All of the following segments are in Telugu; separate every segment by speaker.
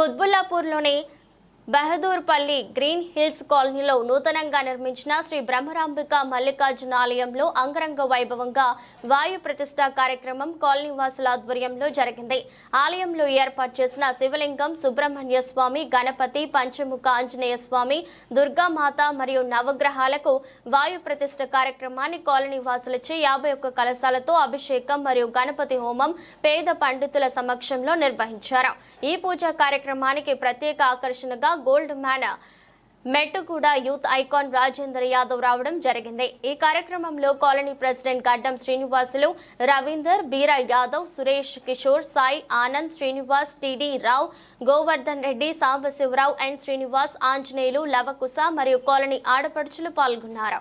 Speaker 1: కుత్బుల్లాపూర్లోని బహదూర్పల్లి గ్రీన్ హిల్స్ కాలనీలో నూతనంగా నిర్మించిన శ్రీ బ్రహ్మరాంబిక మల్లికార్జున ఆలయంలో అంగరంగ వైభవంగా వాయు ప్రతిష్ట కార్యక్రమం కాలనీ వాసుల ఆధ్వర్యంలో జరిగింది. ఆలయంలో ఏర్పాటు చేసిన శివలింగం సుబ్రహ్మణ్య స్వామి గణపతి పంచముఖ ఆంజనేయ స్వామి దుర్గామాత మరియు నవగ్రహాలకు వాయు ప్రతిష్ఠ కార్యక్రమాన్ని కాలనీ వాసులచే యాభై ఒక్క కలశాలతో అభిషేకం మరియు గణపతి హోమం పేద పండితుల సమక్షంలో నిర్వహించారు. ఈ పూజా కార్యక్రమానికి ప్రత్యేక ఆకర్షణగా gold man Mettuguda youth icon Rajendra Yadav రావడం జరిగింది. ఈ కార్యక్రమంలో colony president Gaddam Srinivasulu Ravinder Beera Yadav Suresh Kishore Sai Anand Srinivas TD Rao Govardhan Reddy Sambasivarao and Srinivas Anjaneyulu Lavakusa మరియు కాలనీ ఆడపడుచులు పాల్గొన్నారు.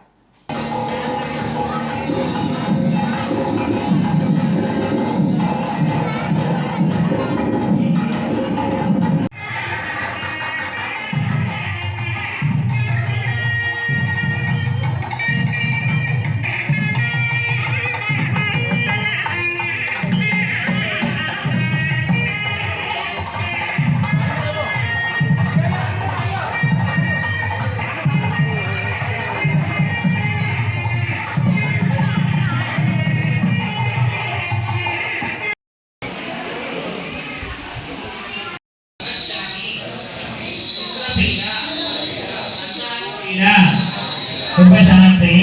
Speaker 2: ఉపశాంతి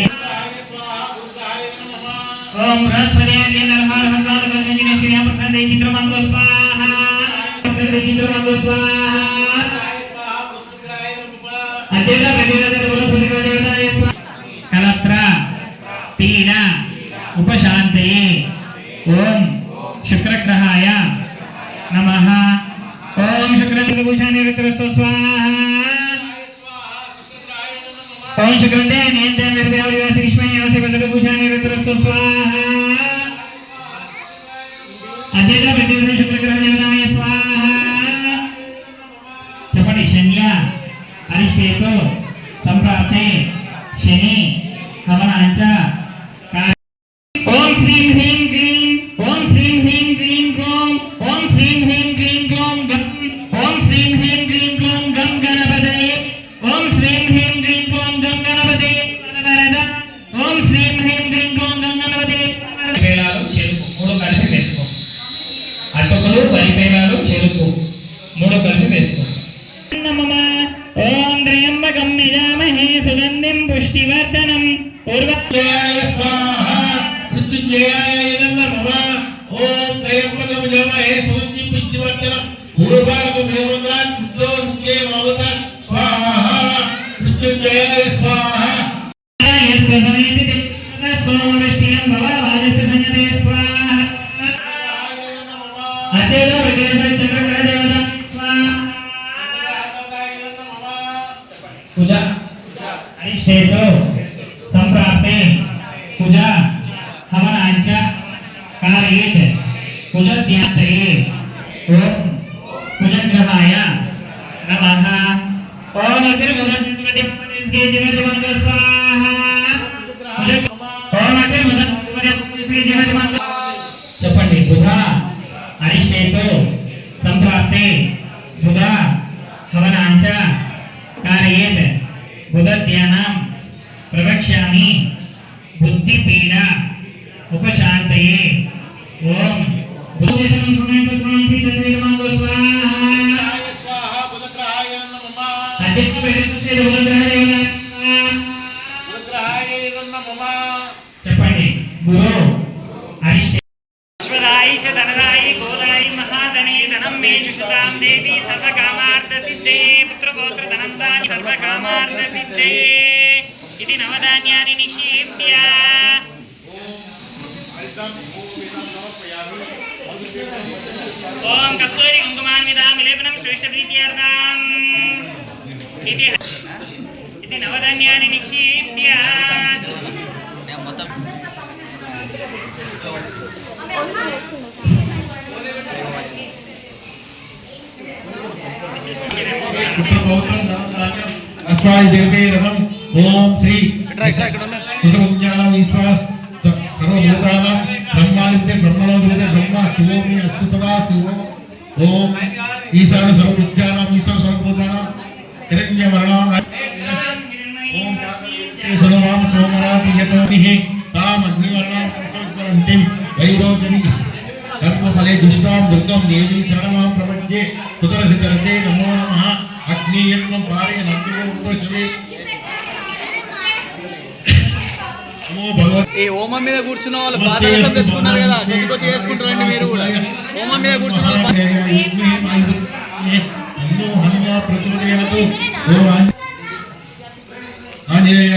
Speaker 2: ఓం బృహస్పతి నరహార హంకాల కర్మజిన శ్రీయ చిత్రమంగో స్వాహ. ప్రసందే చిత్రమంగో స్వాహ. అత్యంత కలత్ర ఉపశాంతి. ఓం ఓం శుక్రండే నేంద్రం నిర్దేవరి వ్యాసి స్వాహ. అటుకులు వరిపేరాలు చెరుకు. మూడు కలిపి వేసుకో. నమః ఓం త్రయంబకం నిజామహే సుగంధిం పుష్టివర్ధనం. ఉర్వత్యాయ స్వాహ.
Speaker 3: మృత్యుంజయాయ నమః ఓం త్రయంబకం యమహే సుగంధి పుష్టివర్ధనం. గురువారకు మేమంద్రాన్
Speaker 2: పూజ అరిష్టేతో సంప్రాప్తే పూజ హవనాంచ కారయేత్ కుజధ్యాసయే ఓం కుజగ్రహాయ నమః ఓం అగ్నిముదత్పతి జీవతి మంగళ స్వాహ ఓం
Speaker 3: నమః
Speaker 2: బుద్ధి పీడ
Speaker 3: ఉపశాంతయే. ఓం.
Speaker 2: చెప్పండి. గురు అరిష్టే pertanian ini sip ya. Om kasturi kumtuman midam ilebanam shrishta vidyardam iti iti navadanyan ini sip
Speaker 3: ya. Om Sri ఓం శ్రీ సుతముజ్ఞానం ఈశ్వర సర్వభూతానాం బ్రహ్మాదిత్య బ్రహ్మణోదితే బ్రహ్మ శివోమి అస్తు తదా శివో ఓం ఈశాన సర్వవిద్యానాం ఈశ్వర సర్వభూతానాం హిరణ్యవర్ణాం ఓం శేషణవాం సోమరాతి యతోనిః తాం అగ్నివర్ణాం ప్రచోదయంతి వైరోచని కర్మఫలే దుష్టాం దుర్గం దేవీ శరణమాం ప్రపంచే సుతరసితరసే నమో నమః అగ్నియత్వం పారే నందిలో ఉపశమే
Speaker 4: ఈ హోమం మీద కూర్చున్న వాళ్ళు పాదరసం తెచ్చుకున్నారు కదా కొద్ది కొద్ది వేసుకుంటారండి మీరు కూడా. హోమం మీద కూర్చున్న వాళ్ళు
Speaker 3: ఆంజనేయ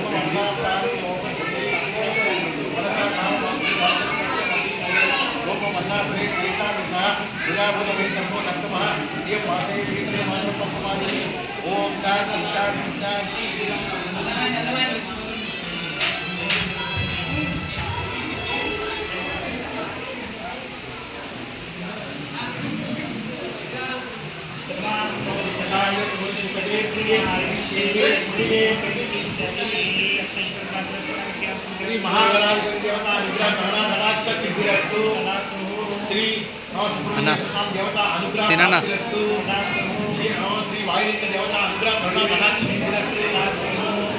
Speaker 3: శ్రీ మహాగణాధిపతి దేవత అనుగ్రహ కరుణాకటాక్ష సిద్ధిరస్తు శ్రీ. దేవత అనుగ్రహ. సిద్ధిరస్తు. శ్రీ వాయులింగ దేవత అనుగ్రహ కరుణాకటాక్ష సిద్ధిరస్తు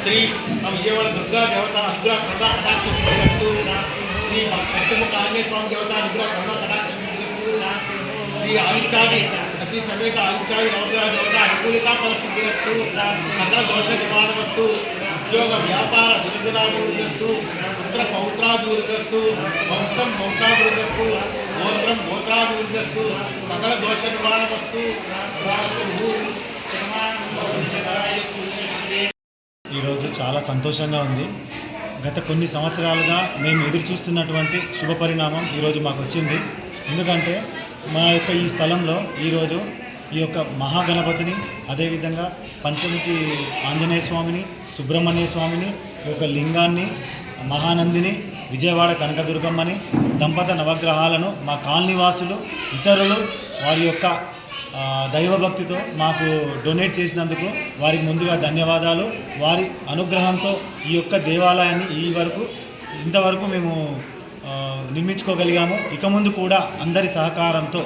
Speaker 3: శ్రీ విజయవాడ దుర్గా దేవత అనుగ్రహ కరుణాకటాక్ష సిద్ధిరస్తు శ్రీ భక్తముఖ ఆంజనేయ స్వామి దేవత అనుగ్రహ సిద్ధిరస్తు శ్రీ ఆదిత్యాది సతీ సమేత ఆదిత్యాది నవగ్రహ దేవత అనుకూలితా పరిస్థితిరస్తు సకల దోష నివారణమస్తు ఉద్యోగ వ్యాపార దినదినాభివృద్ధిస్తు పుత్ర పౌత్రాభివృద్ధిస్తు వంశం వంశాభివృద్ధిస్తు గోత్రం గోత్రాభివృద్ధిస్తు సకల దోష నివారణమస్తు
Speaker 5: ఈరోజు చాలా సంతోషంగా ఉంది. గత కొన్ని సంవత్సరాలుగా మేము ఎదురు చూస్తున్నటువంటి శుభ పరిణామం ఈరోజు మాకు వచ్చింది. ఎందుకంటే మా యొక్క ఈ స్థలంలో ఈరోజు ఈ యొక్క మహాగణపతిని అదేవిధంగా పంచముఖి ఆంజనేయ స్వామిని సుబ్రహ్మణ్య స్వామిని ఈ యొక్క లింగాన్ని మహానందిని విజయవాడ కనకదుర్గమ్మని దంపత నవగ్రహాలను మా కాలనీవాసులు ఇతరులు వారి యొక్క దైవభక్తితో మాకు డొనేట్ చేసినందుకు వారికి ముందుగా ధన్యవాదాలు. వారి అనుగ్రహంతో ఈ యొక్క దేవాలయాన్ని ఈ వరకు ఇంతవరకు మేము నిర్మించుకోగలిగాము. ఇక ముందు కూడా అందరి సహకారంతో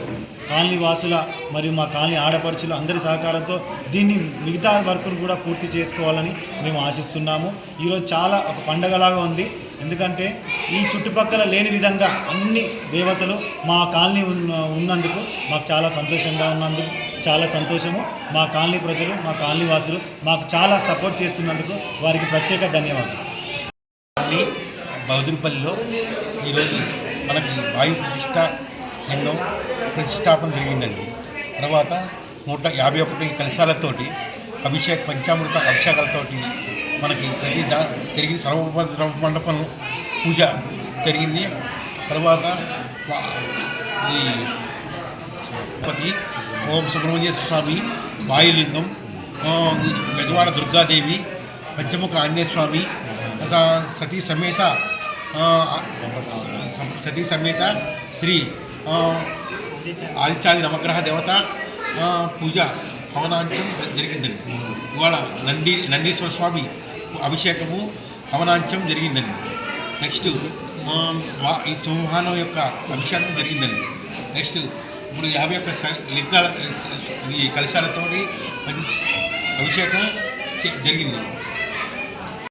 Speaker 5: కాలనీ వాసుల మరియు మా కాలనీ ఆడపడుచులు అందరి సహకారంతో దీన్ని మిగతా వర్కులు కూడా పూర్తి చేసుకోవాలని మేము ఆశిస్తున్నాము. ఈరోజు చాలా ఒక పండగలాగా ఉంది. ఎందుకంటే ఈ చుట్టుపక్కల లేని విధంగా అన్ని దేవతలు మా కాలనీ ఉన్న ఉన్నందుకు మాకు చాలా సంతోషంగా ఉన్నందుకు చాలా సంతోషము. మా కాలనీ ప్రజలు మా కాలనీ వాసులు మాకు చాలా సపోర్ట్ చేస్తున్నందుకు వారికి ప్రత్యేక ధన్యవాదాలు.
Speaker 6: అని బౌద్ధులపల్లిలో ఈరోజు మనకి వాయు ప్రతిష్ట లింగం ప్రతిష్టాపన జరిగిందండి. తర్వాత నూట యాభై ఒకటి కలశాలతోటి అభిషేక్ పంచామృత అభిషేకాలతోటి మనకి ప్రతి దా జరిగింది సర్వ మండపం పూజ జరిగింది. తర్వాత ఈ గణపతి ఓం సుబ్రహ్మణ్య స్వామి వాయులింగం గజవాడ దుర్గాదేవి పంచముఖ ఆంజనేయస్వామి సతీ సమేత సతీ సమేత శ్రీ ఆదిత్యాది నవగ్రహ దేవత పూజ హవనాంచం జరిగిందండి. ఇవాళ నంది నందీశ్వర స్వామి అభిషేకము హవనాంచం జరిగిందండి. నెక్స్ట్ ఈ సింహానం యొక్క అభిషేకం జరిగిందండి. నెక్స్ట్ ఇప్పుడు యాభై ఒక్క స- ఈ కలశాలతోటి అభిషేకం జరిగింది.